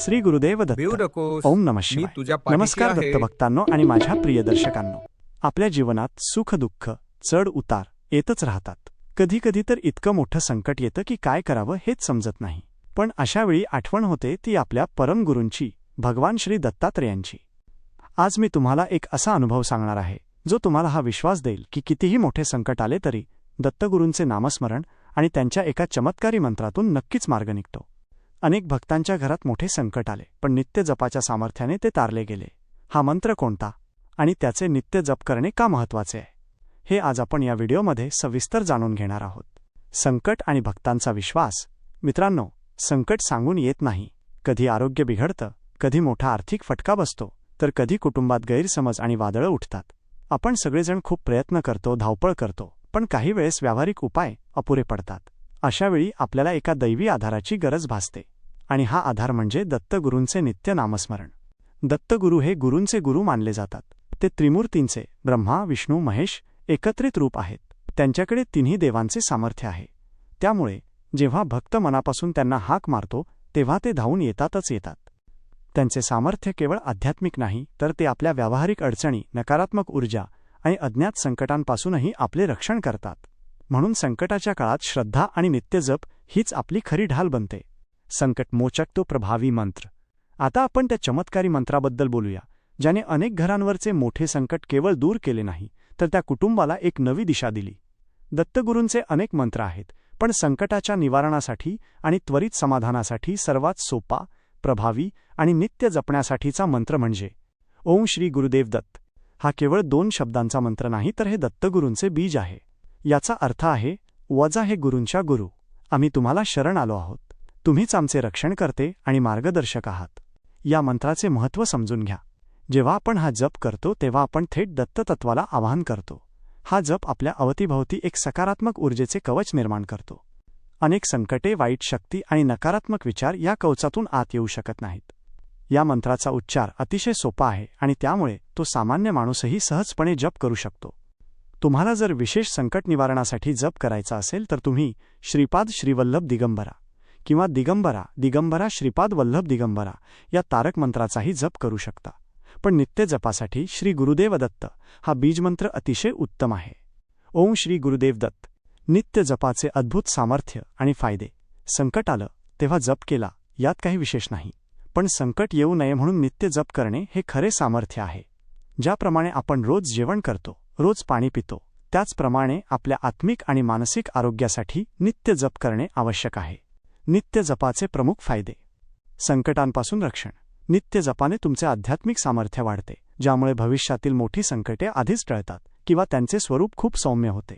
श्री गुरुदेव दत्त ओम नम नमस्कार. दत्त भक्तांनो आणि माझ्या प्रिय दर्शकांनो आपल्या जीवनात सुख दुःख चढ उतार येतच राहतात. कधी कधी तर इतकं मोठं संकट येतं की काय करावं हेच समजत नाही. पण अशा वेळी आठवण होते ती आपल्या परमगुरूंची भगवान श्री दत्तात्रेयांची. आज मी तुम्हाला एक असा अनुभव सांगणार आहे जो तुम्हाला हा विश्वास देईल की कितीही मोठे संकट आले तरी दत्तगुरूंचे नामस्मरण आणि त्यांच्या एका चमत्कारी मंत्रातून नक्कीच मार्ग निघतो. अनेक भक्तांच्या घरात मोठे संकट आले पण नित्य जपाच्या सामर्थ्याने ते तारले गेले. हा मंत्र कोणता? आणि त्याचे नित्य जप करणे का महत्त्वाचे आहे? हे आज आपण या व्हिडिओमध्ये सविस्तर जाणून घेणार आहोत. संकट आणि भक्तांचा विश्वास. मित्रांनो संकट सांगून येत नाही. कधी आरोग्य बिघडतं कधी मोठा आर्थिक फटका बसतो तर कधी कुटुंबात गैरसमज आणि वादळं उठतात. आपण सगळेजण खूप प्रयत्न करतो धावपळ करतो पण काही वेळेस व्यावहारिक उपाय अपुरे पडतात. अशावेळी आपल्याला एका दैवी आधाराची गरज भासते. आणि हा आधार म्हणजे दत्तगुरूंचे नित्य नामस्मरण. दत्तगुरू हे गुरूंचे गुरु मानले जातात. ते त्रिमूर्तींचे ब्रह्मा विष्णू महेश एकत्रित रूप आहेत. त्यांच्याकडे तिन्ही देवांचे सामर्थ्य आहे. त्यामुळे जेव्हा भक्त मनापासून त्यांना हाक मारतो तेव्हा ते धावून येतातच येतात. त्यांचे सामर्थ्य केवळ आध्यात्मिक नाही तर ते आपल्या व्यावहारिक अडचणी नकारात्मक ऊर्जा आणि अज्ञात संकटांपासूनही आपले रक्षण करतात. म्हणून संकटाच्या काळात श्रद्धा आणि नित्यजप हीच आपली खरी ढाल बनते. संकट मोचक तो प्रभावी मंत्र. आता आपण त्या चमत्कारी मंत्राबद्दल बोलूया ज्याने अनेक घरांवरचे मोठे संकट केवळ दूर केले नाही तर त्या कुटुंबाला एक नवी दिशा दिली. दत्तगुरूंचे अनेक मंत्र आहेत पण संकटाच्या निवारणासाठी आणि त्वरित समाधानासाठी सर्वात सोपा प्रभावी आणि नित्य जपण्यासाठीचा मंत्र म्हणजे ओम श्री गुरुदेव दत्त. हा केवळ दोन शब्दांचा मंत्र नाही तर हे दत्तगुरूंचे बीज आहे. याचा अर्थ आहे वजा हे गुरूंच्या गुरु. आम्ही तुम्हाला शरण आलो आहोत. तुम्हीच आमचे रक्षण करते आणि मार्गदर्शक आहात. या मंत्राचे महत्त्व समजून घ्या. जेव्हा आपण हा जप करतो तेव्हा आपण थेट दत्ततत्वाला आवाहन करतो. हा जप आपल्या अवतीभवती एक सकारात्मक ऊर्जेचे कवच निर्माण करतो. अनेक संकटे वाईट शक्ती आणि नकारात्मक विचार या कवचातून आत येऊ शकत नाहीत. या मंत्राचा उच्चार अतिशय सोपा आहे आणि त्यामुळे तो सामान्य माणूसही सहजपणे जप करू शकतो. तुम्हाला जर विशेष संकट निवारणासाठी जप करायचा असेल तर तुम्ही श्रीपाद श्रीवल्लभ दिगंबरा किंवा दिगंबरा दिगंबरा श्रीपाद वल्लभ दिगंबरा या तारक मंत्राचाही जप करू शकता. पण नित्य जपासाठी श्री गुरुदेव दत्त हा बीजमंत्र अतिशय उत्तम आहे. ओम श्री गुरुदेव दत्त. नित्य जपाचे अद्भुत सामर्थ्य आणि फायदे. संकट आलं तेव्हा जप केला यात काही विशेष नाही. पण संकट येऊ नये म्हणून नित्य जप करणे हे खरे सामर्थ्य आहे. ज्याप्रमाणे आपण रोज जेवण करतो रोज पाणी पितो. त्याचप्रमाणे आपल्या आत्मिक आणि मानसिक आरोग्यासाठी नित्य जप करणे आवश्यक आहे. नित्य जपाचे प्रमुख फायदे. संकटांपासून रक्षण. नित्य जपाने तुमचे आध्यात्मिक सामर्थ्य वाढते ज्यामुळे भविष्यातील मोठी संकटे आधीच टळतात किंवा त्यांचे स्वरूप खूप सौम्य होते.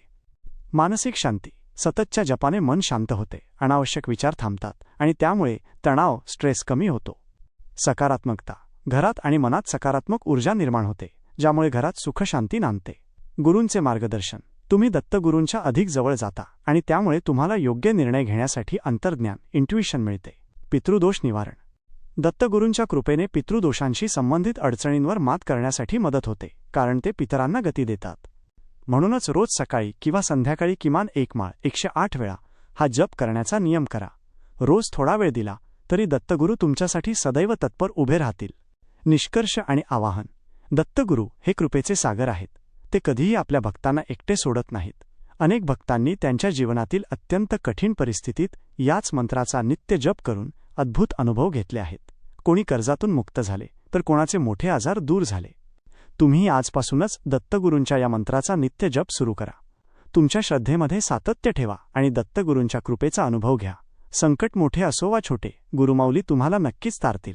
मानसिक शांती. सततच्या जपाने मन शांत होते अनावश्यक विचार थांबतात आणि त्यामुळे तणाव स्ट्रेस कमी होतो. सकारात्मकता. घरात आणि मनात सकारात्मक ऊर्जा निर्माण होते ज्यामुळे घरात सुखशांती नांदते. गुरूंचे मार्गदर्शन. तुम्ही दत्तगुरूंच्या अधिक जवळ जाता आणि त्यामुळे तुम्हाला योग्य निर्णय घेण्यासाठी अंतर्ज्ञान इंट्युशन मिळते. पितृदोष निवारण. दत्तगुरूंच्या कृपेने पितृदोषांशी संबंधित अडचणींवर मात करण्यासाठी मदत होते कारण ते पितरांना गती देतात. म्हणूनच रोज सकाळी किंवा संध्याकाळी किमान एक माळ एकशे आठ वेळा हा जप करण्याचा नियम करा. रोज थोडा वेळ दिला तरी दत्तगुरू तुमच्यासाठी सदैव तत्पर उभे राहतील. निष्कर्ष आणि आवाहन. दत्तगुरू हे कृपेचे सागर आहेत. ते कधीही आपल्या भक्तांना एकटे सोडत नाहीत. अनेक भक्तांनी त्यांच्या जीवनातील अत्यंत कठीण परिस्थितीत याच मंत्राचा नित्य जप करून अद्भुत अनुभव घेतले आहेत. कोणी कर्जातून मुक्त झाले तर कोणाचे मोठे आजार दूर झाले. तुम्ही आजपासूनच दत्तगुरूंच्या या मंत्राचा नित्य जप सुरू करा. तुमच्या श्रद्धेमध्ये सातत्य ठेवा आणि दत्तगुरूंच्या कृपेचा अनुभव घ्या. संकट मोठे असो वा छोटे गुरुमाऊली तुम्हाला नक्कीच तारतील.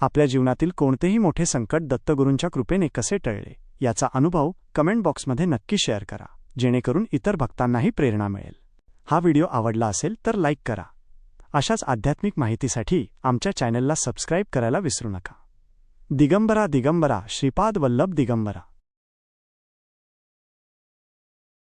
आपल्या जीवनातील कोणतेही मोठे संकट दत्तगुरूंच्या कृपेने कसे टळले? याचा अनुभव कमेंट बॉक्समध्ये नक्की शेअर करा. जेणेकरून इतर भक्तांनाही प्रेरणा मिळेल. हा व्हिडिओ आवडला असेल तर लाईक करा. अशाच आध्यात्मिक माहितीसाठी आमच्या चॅनलला सबस्क्राईब करायला विसरू नका. दिगंबरा दिगंबरा श्रीपाद वल्लभ दिगंबरा.